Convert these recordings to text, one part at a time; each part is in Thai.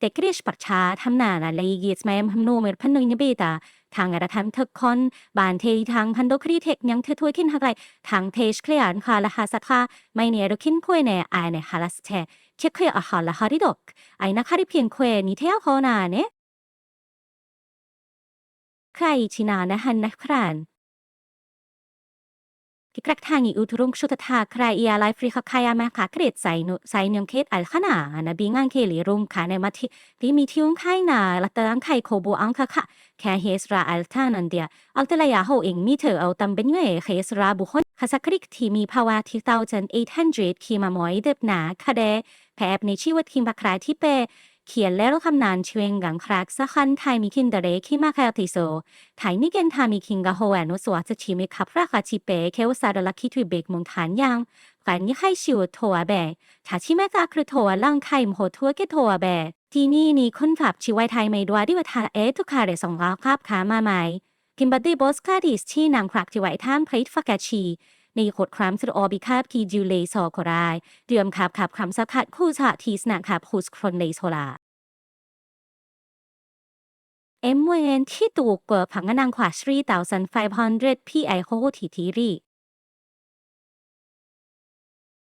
Tekrish parcha thamna na legis mayam hamno mer panno nya beta ทางกระทำทึกคอนบานเททางพันโดครีเทคยังเธอถ้วยขึ้นหักไรทางเทชเคลียนค่ะละหาสค่ะไม่เนี่ยเรขึ้นคุยในไอในฮาลาสเทเชื่อเค กิกรักทางอีอุทรุงชุตทาใครเอียไลฟรีขคายามาขาเกรดใส่นุใส่เนียงเคสอัลขนาอนาบีงานเคลีรุมขาในมาที่ที่มีที่อุ้งไข่นาละเตอังไข่โคบูอังคะค่ะแค่เฮสราอัลทานันเดียอัลเตลยาโฮเองมีเธอเอาตำเป็นเว่เฮสราบุคนคาสคริกที่มีภาวะที่เต้าจน800คีมามอยเดบนาคาเดแพบในชีวิตคิมบักรายที่เป เรคิมาคาติโซไทยนี่เกนทามีคิงกะโฮแอนุสวัสชิมิคับราคาชิเปเควซาดลักคิทุยเบกมงฐานยังกันยี่ให้ชิวโทวเบถ้าชิเมกาคือโทวลังไข่มโหทัวเกโทวเบที่นี่นี่คนขับชีวไทยไม่ดวดิวทาเอทุกคาเรสองลาครับขามาใหม่กิมบัดดี้บอสคาดิสที่นางครักที่ไวท่ามพริตฟักชี ในขดครามสุดออบิคาบคีจูเลซอโครายเดือมขับขับคำสักขัดคู่ชาทีสนาขับคูสครอนเลโซลา MN ที่ตัวกว่าผังนังขวาสรีเต่าสัน500 PI โฮทีทีรี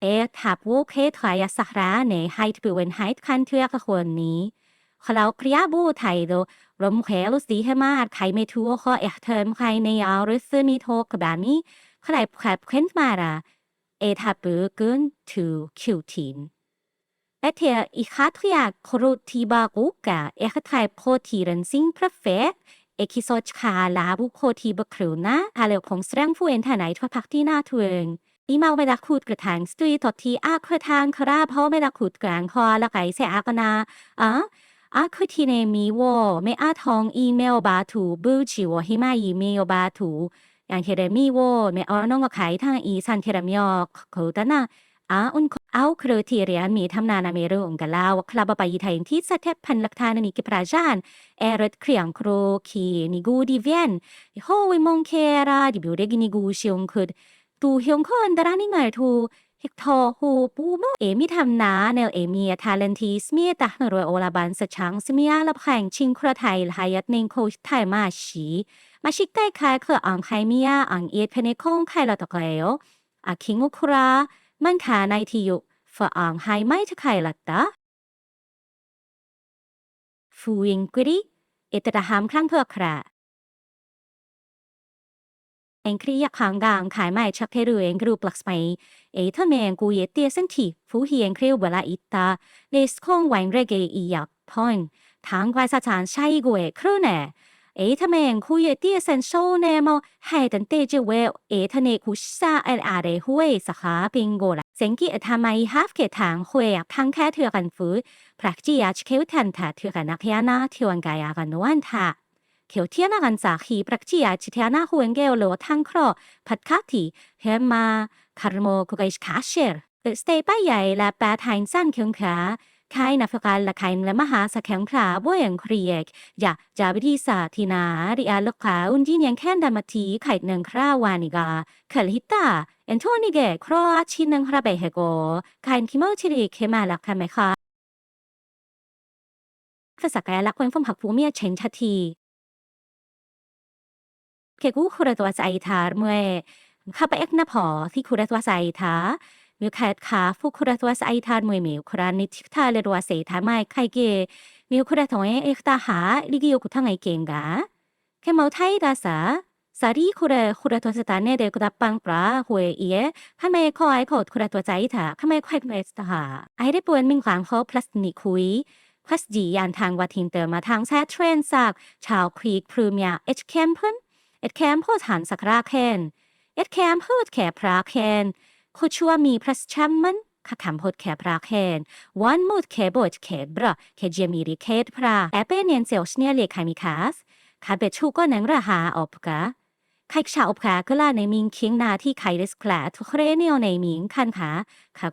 เอทับวูเคทายสักราในไฮท์ปิวันไฮท์คันเทือกคนนี้เขาเครียบูไทยโดรมเขลุสีให้มาใครไม่ทัวข้อเอกเทอมใครในยามี วหรือซื้อมีโทกแบบนี้ใครแคบเค้นมาละเอทับเบอเกินทูคิวทีน Etter i chatria krotibaruka ertrai protiren sin prefet ekisoch ka labu krotibakkruna ale kong streng fu en tanai twa pakti na tueng อีเมาไม่ดักขูดกระถางสตุยตอทีอาคระทางคราเพราะไม่ดักขูดกลางคอละไก่เสอากนาอะอาคือทีเนมีวอไม่อาทองอีเมลบาถูบูชิวหิมาอีเมลบาถู อย่างเทเรมีวอไม่ออนองก็ขายทางอีสันเทเรมีอเขาตนะอาอุนเอาครูทีเรียนมีทำนานาเมรุงกลาวคลาบไปไทยที่สเทพันลักทานนิกิปราจานเอรดเครียงครูคีนิกูดีเวียนโฮวิมงเคราดิบิวเรกินิกูชิงคุดตูเฮียงคนดารานิมาทูเฮกทอฮูปูโมเอมีทำนาเนลเอมีทาเลนทีสเมียตาหนรวยโอลาบันสชังสเมียลับแข่งชิงครไทยหายัดเนงโคชไทยมาชี มาชิกใกล้คายเครืออ่างไคเมียอ่างเอียดเพเนคงไคลาตะเกลอาคิงอุครามันขาในที่อยู่ฝรั่งไฮไม่จะใคลัดตาฟูอิงกุรีเอตระหามครั้งเพื่อคราเองครียกขังกางขายไเอ็งกรูปลักสไปเอทเมงกูเยเตียสันทีฟูเฮียงครีวเวลาอิตาเลสคงวันเรเกอีอยากพอนทางควายสถานใช้กูเอครูเน่เอทเมงคุยเตียเซนโซเนมให้ตันเตจเวลเอทเนคุชาเอลอาเรหุยสขาปิงโกละเซงกีทำไมฮัฟเกทางหุยทางแค่เถือกันฟูพรักจียาชเควทันทาเถือกันนักยานาเทวันกายากันนวันทาเขียวเทียนากันจากฮีปรักจียาชิเทียนาหุนเกลโลทางครอพัดคาทีเฮมาคาร์โมกุกไอชคาเชอร์สเตปใหญ่และแปดไทน์สั้นเคียงขาคายนัฟกันละคายและมหาสแข็งขาบ่ยังครีเอกอย่าจาวิธีสาธินาริอาลกขาอุนจีนยังขา วานิกาขลฮิตาเอ็นโทนิเกครอชินังคราเบเฮโกคายคิมอชิริเคมาลักค่ะไหมคะภาษากายลักคนฟมหักฟูเมียเชนทัทีเคกูคุระตัวใจทาร์เมื่อข้าไปเอ็กนาพอที่คุระตัวใจท มิวแคทคาฟุคุระตัวไซทานมวยเมิวครานิทิกทาเลรัวเสทาไมไคเกมิวคุระทงเอกตาหาลิกิโยกุทังไอเกงกาแค่เมาไทยดาสาสารีคุระคุระตัวสตาเนเดกุดับปังปลาหวยเอข้าไมคอยขดคุระตัวใจถาข้าไม่ควายเมสตาไอได้ปวนมิงขวางเขาพลัสนิคุยควัสจียานทางวัทินเตอร์มาทางแซทเทรนซักชาวครีกพรูเมียเอชแคมเพินเอ็ดแคมพ์โคดหันสักราเคนเอ็ดแคมพูดแขพราเคน คุชัวมีพระชัมมันขคำพดแคปราแคนวันมุดแคบดแคบระแคเจมีริเคดพราแอเปเนียนเซลชเนียเลคามิคาสข้าเบชูก็นังระหาอบกะใครชาอบกะก็ลาในมิงคิงนาที่ไคริสคลทุกเรเนียในมิงคันขาขัก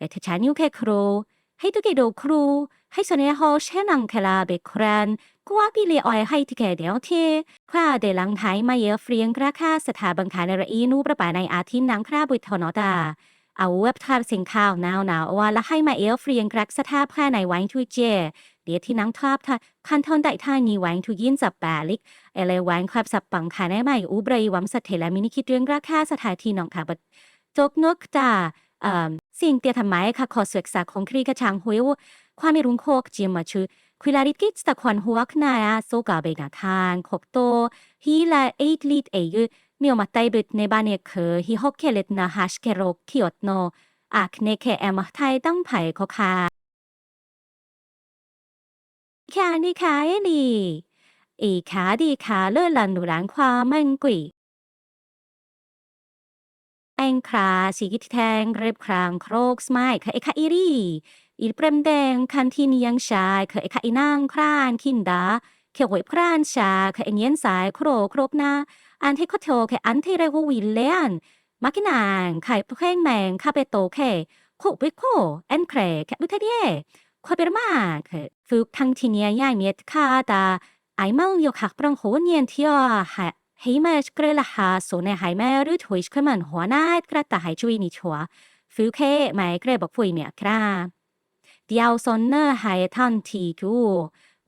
대체 뉴캐ชานิวแค่ครูให้낭캐라 베크란 꾸아기리 어이 하이트게 대어티 크아데 랑타이 마이어 프리엔 크라카 스타 방카네라 이누 브라바나이 아틴 낭크라 부이터너다เทคว้าเดลังหายมาเยอลฟรีงคราค่าสถาบันขายในไรนูประปายในอาทินางคราบุตรทอนตาเอาเว็บทาสิงข้าวหนาวหนาวว่าละให้มาเอลฟรียงกรักสถาพแค่ในวังทุเจเดียวที่นังทอบทาคันทอนได้ท่านีวังทุยินสับแปลิกเอเลวังครับสับปังขาในใหม่อุบรยวังสเตลมินิคิดเรื่องราคาสถาที่นองคาบจกนกตาอ่า สิ่งเตียทำไมค่ะขอศึกษาของครีกระชังหัวความไม่รุงโคกเจียมาชื่อคุยลาริกิสตะควันหัวขนาโซกาเบกาทานขบโตฮีลาเอทลิตเอยุมีอมาไตบิดในบ้านเนี่ยคือฮีฮอกเคเลตนาฮัชเคโรคิอตโนอักเนเคแอมไทยตั้งไผ่ก็ค่ะค่ะนี่ค่ะเอนี่อีขาดีขาเลื่อนหลันหนูร้านความมันกุยแองกิทแทงเรีย บครางโครกสไมายค่ะเอค่ะอีรีอีเปรมแดงคันทีนียังชายค่ะเอค่ะอีนางครานคินดาเขียวหวยพรานชาค่เอเนียนสายโครครบนาอันที่เขาโทค่ะอันที่เรียกว่าวิลเลียนมากินางไข่ เพลงแมงคาเปโตเคคุบิโคแอนเครแคบุเทเดียควาเปรมาคือฝึกทั้งทีเนียย่ายเมียดคาตาไอเมาโยคักปรังโหเนียนเหมือนหัวน้ากระตาหายจุยนิชัวฝึกเคไม่เกรบอกฟุยเมียคราเดียวซนเนอร์หายทันทีกู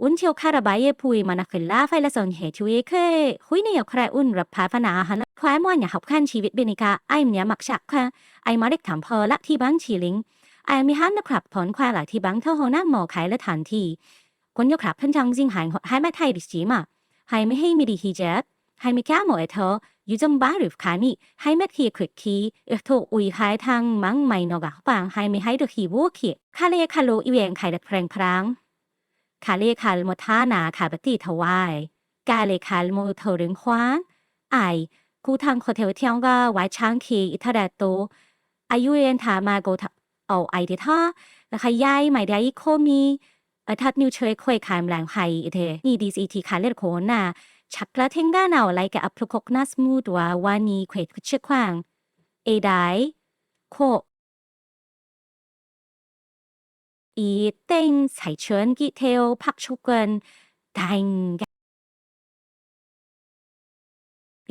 อุ่นเที่ยวคาราบายพุยมันนักลาไฟละสนเหตุวยเคหุยเนี่ยใครอุ่นรับพาพนาควายมวนอย่าบขั้นชีวิตเบนิกาไอเนียมักชักค่ะไอมาเล็กถามพอละที่บังชีลิงไอมีฮันนะครับผลควาหลายที่บังเท่าหัวหน้าหมอขายและทันทีคนยกครับเพิ่นจังจิงหายหายไม่ไทยดิสีมาหายไม่ให้มีดีฮีเจ็ บหายไม่แก้หมอเธออยู่จำบ้าหรือขามีหายไม่ทีควิดคีเออโถอุยหายทางมังไม่นอกปังหายไม่ให้ดูฮีวัวขีคาเลคาโลอีเวนไข่ดัดแพงพรังคาเลคาลโมท่านาคาบติทวายกาเลคาลโมเทริงควานไอกูทางโคเทลเที่ยงก็ไว้ช้างคีอิทาดาโตอายุเรียนถามาโกทเอาไอเดท่าแล้วขยายไม่ได้โคมีอทัดนิวเชยควยขายแรงไฮเทนี่ดีซีทีคาเลโคนา ชักละเทงก้าเนาไลกับอัพลกกนาสมูดว่าวานีเควดคุชควางเอไดโคอีเต้งใส่เชิญกิเทลพักชุกันดังเอ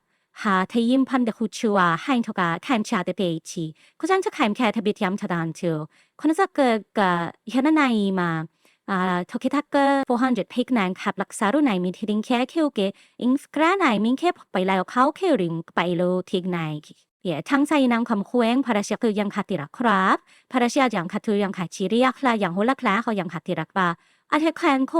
นสเมย์พระคาทายิมพันฮุมบาดอกเกอร์และเอยังให้ประชาทุยังให้ครทันโนโวอีมาคันและนางนังคีนันเทนควิงคอร์บูอีมาเอ่อคุณอักชนังไฮทุกจาบะหาทยิมพันเดคุชัวไฮทุกาแคมชาเตเปชีคุณจังจะแคมแค่ทบิดยมทดานเชียวคุณจะเกิดกับยันนายมาอ่าทกิทักเกอร์400พิกนังขับรักษารุนายมีทิดิงแค่เคิวเกอิงสกรานายมีแค่ไปแล้วเขาเคริงไปโลทิกนายเยทั้งใจนางคำควงพระราชคือยังขัดติรักครับพระราชยังขัดถือยังขัดชีริยคลายังหุลักลาเขายังขัดติรักบาอาเทแคนโค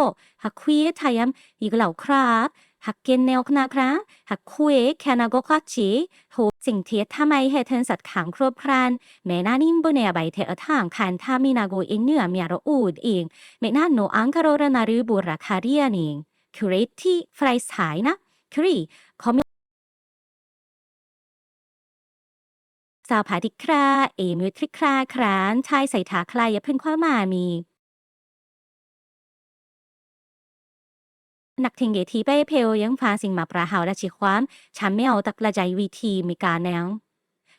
หักคุยทายมอีกเหล่าครับ หักเกนแนวคณะครับหักคุยแคนาโกคัจีโหสิ่งเทียทำไมให้เทนสัตว์ขังครบครันแม่นานิ่งบนเนใบเทอทางคันทามินาโกเองเนื้อมียรอูดเองแม่นาโนอังคารรนารูบุราคาเรียนเองคิวเรที่ไฟสายนะครีเขาสาวผาดิครา เอมิวทริคราครานชายใส่ถาคลายเพิ่นความามีนักเข้ามาปราหาวและชิความ ฉันไม่เอาตักละใจวิธีมีการแนว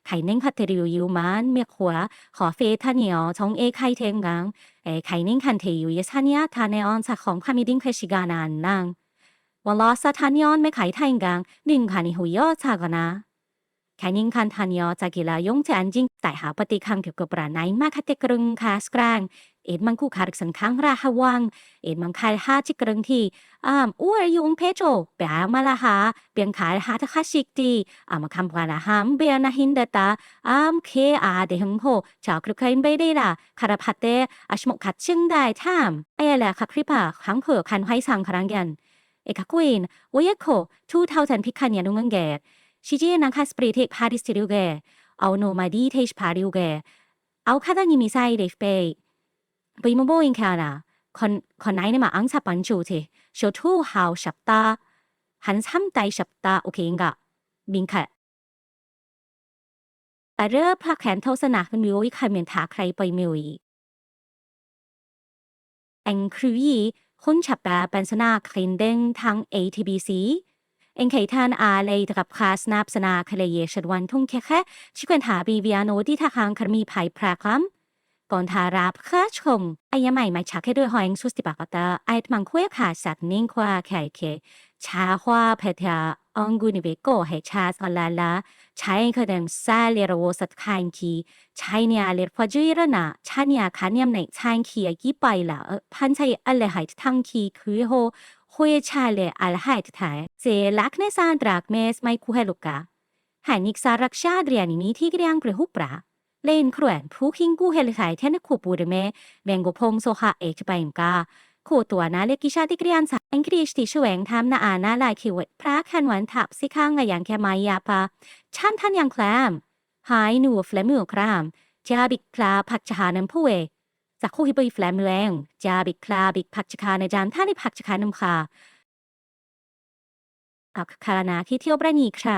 ไข่เน่งพัตเตริวยูมันเมียขัวขอเฟทาเนียวชงเอไข่เทงกังเอไข่เน่งคันเทยูยสัญญาทานในออนสักของพามิดิ้งเคชิกานานนังวลอสทานยอนไม่ไข่ไทงกังนิ่งคันหุยยอชา เอ็ดมังคู่ขาดสังขังราหวังเอ็ดมังคายหาชิกรังที่อ่าอ้วยยุงเพจโอเปียมาลาหาเปียงขายหาทะคาชิกตีอ่ามาคำพวานาหามเบียนาหินเดตาอ่ามเคอาเดหงโฮเจ้าครุเคินไปได้ล่ะคาราพัตเตอชมกขัดชึงได้ท่ามเอแหละคาคริปะขังเผอคันไห้สังครังยันเอกควินวยโคทูเท่าทันพิกันยนุงเงแกชิจีนังคาสปริเทพาริสติริวแกเอาโนมาดีเทชพาริวแกเอาคาตานิมิไซเดฟเป ไปไปมโบอินคานาคนคนไหนนี่ยมาอังซาปันจูเทโชทูฮาวชับตาหันซ้ำไตชับตาโอเคงกะบิงค่ะแต่เริ่มพระแขนเท่าสนาขึ้นมิวอีกใครเมียนถาใครไปมิวอีแองครูยีคนฉับตาเป็นสนาคลินเด้งทาง ATBC เอ็งไขทานอาเลยกับคลาสนาบสนาคลเยชดวันทุ่งแค่แค่ชิควนถาบีเวิอาโนที่ทางคารมีภัยพระคลั 건달아프가좀 아야마이 마이 자켓을 허행 수스티바가다 아이트만 코에카 싹닝 코아 캐이케 자화 베테아 엉군이 베고 해차 설랄라 자잉커댐 살레로 워서 카인키 자이니아 레퍼즈 일어나 차니아 가냠네 차인키야 기빠이라 판사이 알레 하이트 탕키 그호 호에 차레 알 하이트 타이 제 락네 산드락 메스 마이 쿠헬루카 하닉사 락샤드리아니니 티그리앙 그레후프라 레인 크루엔 푸킹구 헬리사이 테네코 부르메 맹고 퐁소하 에이트바임까 คู่ตัวนะเลกิชาติกรียนสาอังกฤษที่ช่วยทำนาอานาลายคิวพระคันวันทับสิข้างอย่างแค่ไมายาปาชันท่านยังแคลมหายหนูเฟลมิวครามจาบิกคลาพักชานัมผู้เวจากคู่ฮิบอีแฟลมแรงจาบิกคลาบิกพักชคาในจามท่าในพักชคานำคาอักคานาที่เที่ยวประนีค่ะ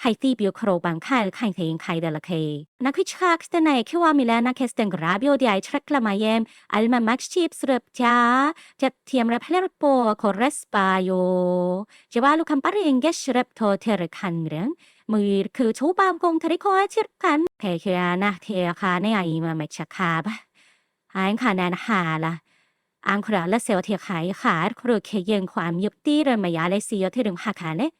ให้เมคลีชแครมบ้านบานาลาเทียคู่โปรทีควันทักโครสฟังคายเป็นโครสกาและโครสแงกว่าคังเทงคาให้ตีบิวโครบังคายเดลเคนักวิชาคสเตนคิว่ามิลานักเคสเตนกราบิโอดีไอทรักละมาเยมอัลมามักชีพสรับจ้าจะเทียมรับเพลรโปคอร์สปายโยจะว่าลูกคำปาริงเกชรับโทเทรคันเรื่องมือคือชูบามกงทริโคชิรกันเพเคียนะเทียคาในไอมาไม่ชักคาบอันขานันหาละอังคราและเซลเทียขายขาดครูเคยังความยุบตีเรมายาเลซียที่ดึงหักขาเนเฮฮาละชูเฮงคานเฮงคาเนีย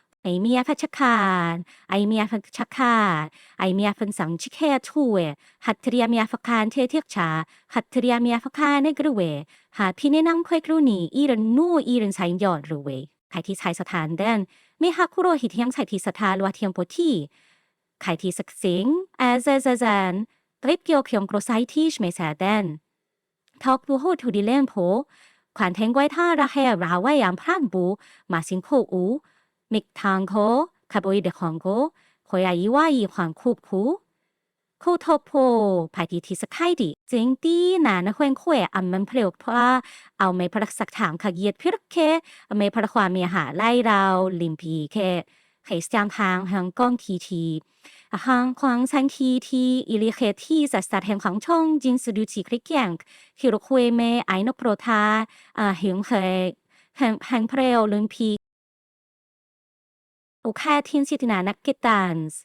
ยงอะสถาเสลิกผ้าพาดบกอย่างค่ะยังค่ะทุยคที่วิเพอีเดียงเฮ็ดกะเบมวยกว่าไอเมียพัชคารไอเมียพัชคารไอเมียพันสังชิเคทูเวหัตเทียเมียฟักคานเทเทียกชาหัตเทียเมียฟักคานในกระเวหาพี่แนะนำค่อยก ม่ฮักทานลวเทียมโพที่ใครที่สักสิงแอซเซซนตริปเกียวเคียงกรไซที่ชเมแซเดนทอกบูโฮทูดิเลนโพขวานเทงไว้ท่าระเฮราไว้ยามพรานบูมาสิงโคอูมิกทางเของโคขอยายีว่ายีขวางคูบคูคูทโพภายทีที่สกายดิเจงตีนานะควนขวยอัมมันเพลวพราเอาไม่พรักสักถามขยียดพิรเคไม่พรักความมีหาไล่เราลิมพีเคไขสจางทางทางก้องทีทีหางควางชันทีทีอิลิเคที่สัสตแห่งของช่องจินสุดุชิคลิกแยงฮิโรคุเอเมไอนโปรทาอ่าหิงเคยแห่งแห่งเพลวลิมพี โอคาทินสิตินานักเกตันส์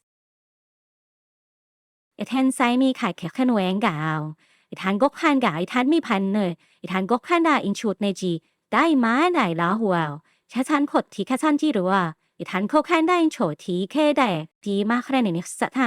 เอทนไซมีขายแค่ขนวงกาวอีทานกกขันกาอีทานมีพันเนยอีทานกกขันดาอินชุดในจีได้มาไหนละหัวชาชันขดที่แค่ชันจีรัวอีทานโคขันได้อินโฉทีแค่ได้ดีมากแค่ไหนสถา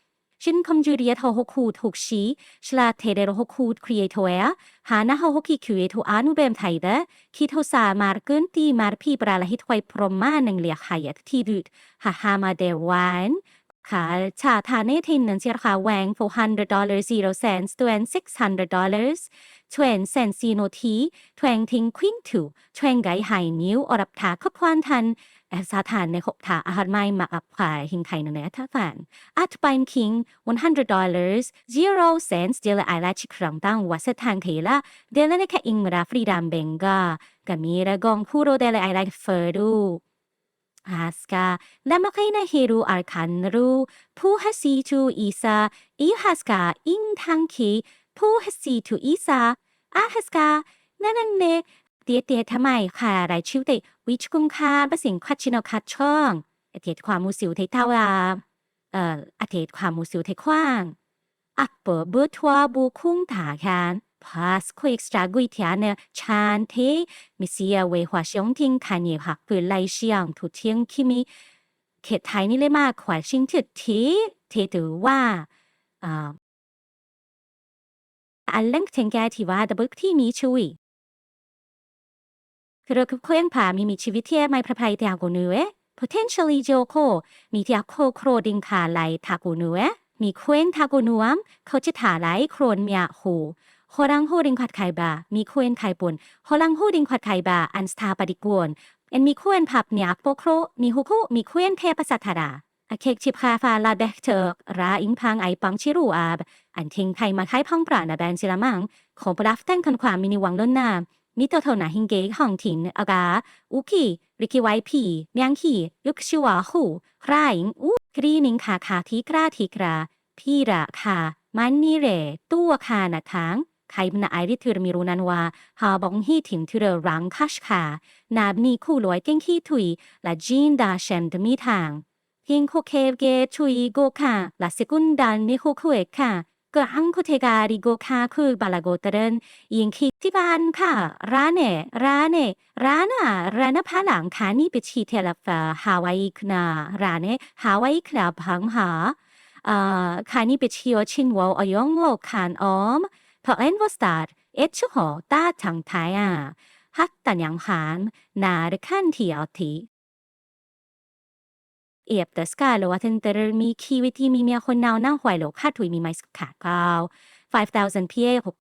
ชินคอมจูเรียทหกคูถูกชีชลาเทเดรหกคูครีเอทเอหานะหกคีคิวเอทอานุเบมไทเดคิโทสามาร์กุนตีมาร์พีปราลหิตไวพรหมาหนึ่งเหลียขายที่ดุดหาฮามาเดวานค่ะชาทาเนทินนันเสียราแหวง400 dollars 0 cents to and 600 dollars ชวนเซนซีโนทีทวงทิงควินถูชวนไกไหายนิ้วอรับถาขบควานทัน แอบสาทานในขบถาอาหารไม่มาอับควายหิงไทยนนท่าฝันอัตปันคิง100 dollars 0 cents เดลไอลาชิครังตั้งวัสทางเทละเดลในแค่อิงมราฟรีดามเบงกากัมีระกองคูโรเดลไอลาเฟอร์ดู Haska, lamakina heru arkanru, pu hasitu isa, i haska in tanki, pu hasitu isa, a haska, nananne, เตียเตียทำไมค่ะรายชื่อเต วิชกุมคาบสิงคัดชินคัดช่องอเทศความมูสิวเทเท่าอาเอ่ออเทศความมูสิวเทขว้างอัปเปอร์เบอร์ทัวบูคุ้งถาคาน pas ko extra gui tiane chan te misia we hua xiong ting kan ye hak pu lai xiang tu tiang kimi เขตไทยนี่เลยมากขวายชิงถึดทีเทตือว่าอ่าอันเล่งเทงแกที่ว่าดับเบิลที่มีช่วย คือเราเคยงผ่ามีมีชีวิตที่ไม่พระภัยแต่กูนูเอ potentially โจโคมีที่โคโครดิงคาไลทากูนูเอมีเคว้งทากูนูมเขาจะถาไลโครนเมียหูฮอรังโฮดิงขัดไข่บา มีเคว้นไข่ปนฮอลังโฮดิงขัดไข่บา อันสถาปดิกวนเอ็นมีเคว้นผับเนียโปโครมีฮุคุมีเคว้นเทปสัทธาราอเคกชิบคาฟาลาเดกเตอร์ราอิงพังไอปังชิรูอาบ อันทิงไทยมาไทยพังปราณาแบนซิลามังขอปราฟแต้งคันความมินิวังล้นนาม ตัวเท่านาฮิงเกห้องถิ่นอากาอุคีริกิไวพีเมียงคียุกชิวาหูไรอิงอุกรีนิงคาคาทีกราทีกราพีระคามันนีเรตัวคานาทางใครมันไอริถือมีรู้นันวาหาบองฮีถินถือรังคัชคานาบนีคู่ลอยเก่งขี้ถุยและจีนดาเชมดมีทางฮิงโคเคเกชุยโกคาและสกุนดันนิโคคุเอค่ะก็หังคุเอค่ะ ร้านเนร้านเนร้านอะร้านพาหลังคานี่ไปชีเทลฟาฮาวายคนาร้านเนฮาวายคลาบังหาอ่าคานี่ไปชีวชินวอลอยองโลคานออมพอ เอ็นวสตาร์เอชหอตาทางไทยอะฮักตันยังหาเทีเอียบแต่สกาโลวัตเตอร์มีคีวิธีมีเมียคนนาวนั่งหวยโลค่าถุยมีไม้สขาเก้า5,000 PA หก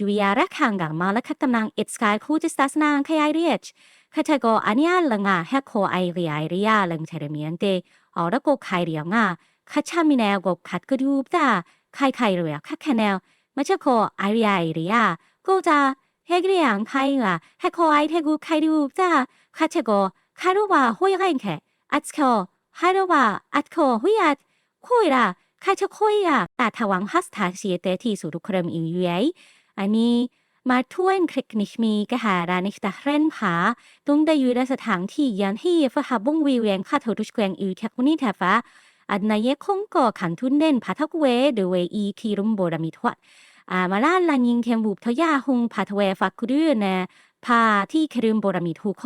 ดูยาระคังกับมาและคัตตำนางเอ็ดสกายคู่จิสตัสนางขยายเรียชคาเทโกอันยาลังอะแฮโคไอเรียเรียลังเทเรเมียนเตออระโกไคเรียงอะคาชามิแนวกบคัดกระดูบตาไข่ไข่เลยอะคักแคแนวไม่ใช่โคไอเรีไอรีอะกูจะเฮกเรียงไข่อะเฮโคไอเทกูไข่ดูจ้าคัดเชโก ไข่รู้ว่าหุยไงแค่อัดโคไข่รู้ว่าอัดโคหุยอัดคุยละไข่เชคุยอะแต่ทวังฮัสทาเสียเตที่สุดครมอิวเยัยอันนี้มาทวนคลิกนิชมีกะหารานิกตาเรนผาตุงได้อยู่ในสถานที่ยันที่ฟะฮับบุงวีเวงข้าเถรุชแกงอิวเทกุนี่แทฟ้าอันนายคงก็ขันทุนเด่นพาทักเวเดเวอีคีรุมโบรามิทวัดอามาลาลันยิงเทมบุบทยาหงพาทเวฟักกุดือเนพาที่ครุมโบรามิทูเข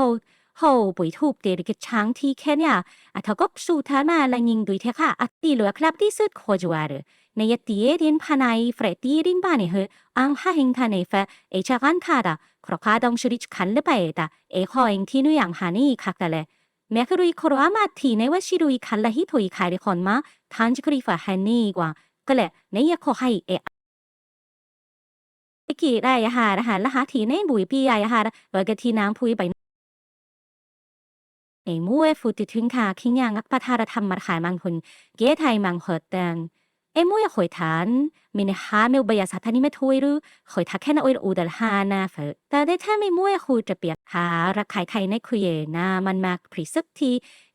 าเฮาปุยทูบเดริกช้างที่แค่เนี่ยอัทก็สู้ทามาลันยิงดุยเทค่ะอัตติเหลือครับที่สุดโคจวาร์ในยตีเดินพานายเฟรตีรินบ้านเหออังหาหิงทานเฟเอชากันคาดาครคาดองชริชขันเลไปตาเอคอยงที่นุยังหานี่คักแต่เลยแม้กรุยโครอามาทีในว่าชิรุยคันละฮิตุยขายได้คนมาทันจิกรีฟาฮันนี่กว่าก็เลยในยขอให้เอไอกี่ได้ยาหาอาหารละหาทีในบุยปียาหาเวกทีน้ำพุยไปไออฟุติถึงค่ะคิงยังอักะทารธรรมมางคนเกไทยมังเหดไอ มูยหอยทานมินหาเมลบยาสัทานิเมทวยรู้หอยทักแค่นออยอูดลฮานาเฟแต่ได้แท้ไม่มูยคูจะเปียกหารักขายไข่ในคุยนามันม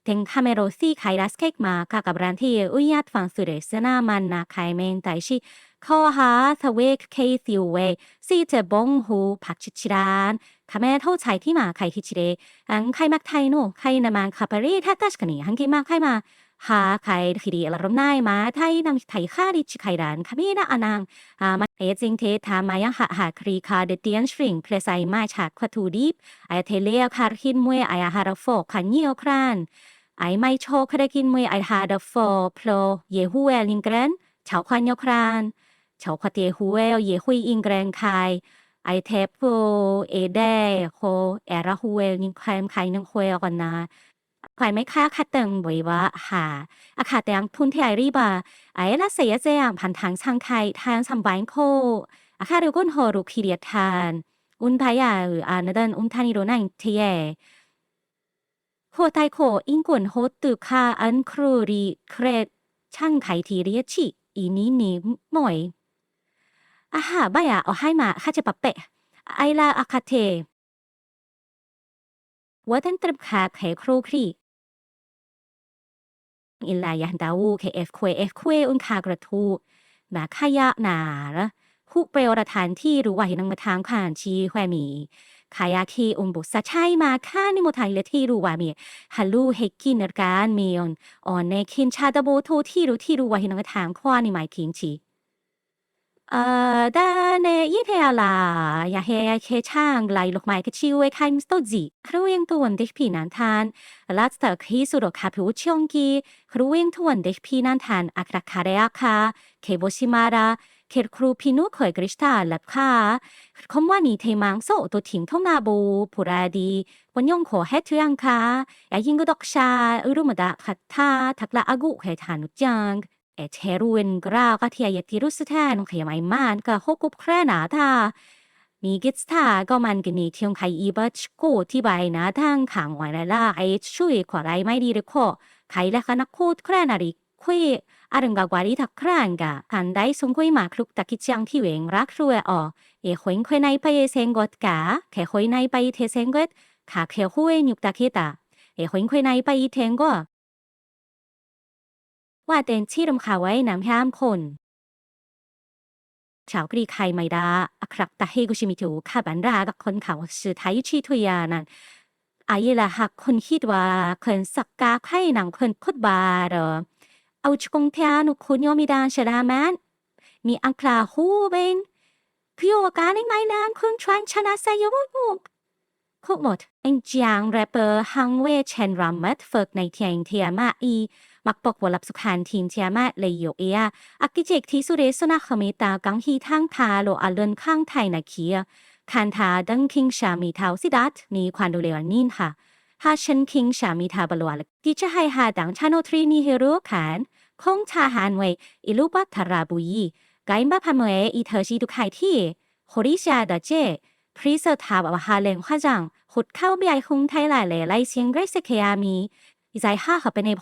ากพริสึกที 된 카메로시 카이라스케이크 마카 가브란티 우이앗 방수를 쓰나 만나 카이멘 다이시 커하 서웨크 케이시우웨 시트 봉후 박치치란 카메 토차이 티마 카이티치레 안 카이막 타이노 카이나만 카파리 타타시카니 한기마 카이마 하 카이 히리 알롬나이 마 타이 남 타이 카리치 카이란 카미나 아낭 아 마เอจิงเททามายังหะหาครีคาเดเตียนสตริงเพลไซมาฉากควทูดีฟไอเทเลียคาร์คินมวยไอฮาราโฟคันเยียวคราน ไอไม่โชครกินมวยไอฮาราโฟพลเยฮูเอลิงเกรนชาวควันยียวครานชาวควเตฮูเอลเยฮุยอิงเกรนคายไอเทปโฟเอเดโฮเอราฮูเอลิงแคมไคนึงฮุยกันนาควายไม่ค่าคัดเติงบวยวะหาอาคาเตียงทุนที่ไอรีบา아예 หัวไตโขอิงกวนโฮตตือคาอันครูรีเครดช่างไขทีเรียชิอีนี้นิมหน่อยอาหาบายาเอาให้มาข้าจะปะเปะ ไอลาอาคาเทว่าท่านต็มคาแขครูครีอิลายันดาวูเคเอฟควยเอฟควอุนคากระทูมาขยะนาละฮุเปรอรทานที่รู้ว่าเห็นนางมาทางผ่านชีแควมี ขายาคีอุมบุษใช่มาค่านิโมทายเลที่รู้ว่ามีฮัลลูเฮกินการมีออนออนในคินชาตาโบโทที่รู้ที่รู้ว่าเห็นงมาทางควานี่หมายคิงชีเอ่อแต่ในยี่เทอาลาอย่าเฮเคช่างไล่ลูกไม้กชิวเอ คายมิสโตจีครูยังตัววันเด็กพี่นันทานลาสเตอร์คีสุดคาพิวชงกีครูยังตัววันเด็กพี่นันทานอักราคาเรียคาเคโบชิมาราเคครูพินุคอยกริสตาลับคาคำว่านี่เทมังโซตัวถิงท่องนาบูผู้ราดีวันยงขอเฮทุยังคาอย่ายิงกุดอกชาอุรุมดาขัดท่าทักละอากุเฮทานุจัง 에 제로인 그라가 티아예 디루스탄 그야마이만 그 호급 크레나다 미기스타 거만 그니 티용 가이 이버 치고 티바이나 당 강와라라 아이 추이 과라이 마이 덕후의 아름과 과리 덕크라한가 반다이 송고의 마크룩 다키치앙티 웽락루에 어 예호인쾌 나이파의 생것가 개호이 나이파의 태생것 가쾌호의 육다키다 예호인쾌 나이파의 텐거 와된 치름 하와의 남해암콘 자그리 카이마이다 아크락다 헤구시미티오 카반라가 컨카워스 다이치토야난 아이라 학콘 히드와 컨 썩가 카이낭 컨 콧바르 เอาชกงเทียนุคุณยมิดาชราแมน มีอังคลาฮูเบนพิโอการในไม่นานคุณชวนชนะไซยบุบุกคุกหมดเอ็งจางแรปเปอร์ฮังเวเชนรัมมัดฝึกในเทียงเทียมาอี มักปกวลับสุขานทีมเทียมาเลยโยเอียอักกิเจกที่สุเรสุนัขเมตากังฮีทั้งทาโลอาเลนข้างไทยนาเคียคันทาดังคิงชามีเทาวสิดัตมีควันดูเลวนินค่ะ ฮาชันคิงชามีทาบลวลกิจะให้หาดังชาโนทรีนีเฮร่ขานคงชาหานเวอิลูปัทราบุยไกม์บาพามเวอีเธอชีดุไคที่โฮริชาดาเจพรีเซทาบวฮาเลงขจังหุดเข้าเบียคงไทยหลายเลไลเซียงไรเซเคยามีใจห้าเขาเป็นในพ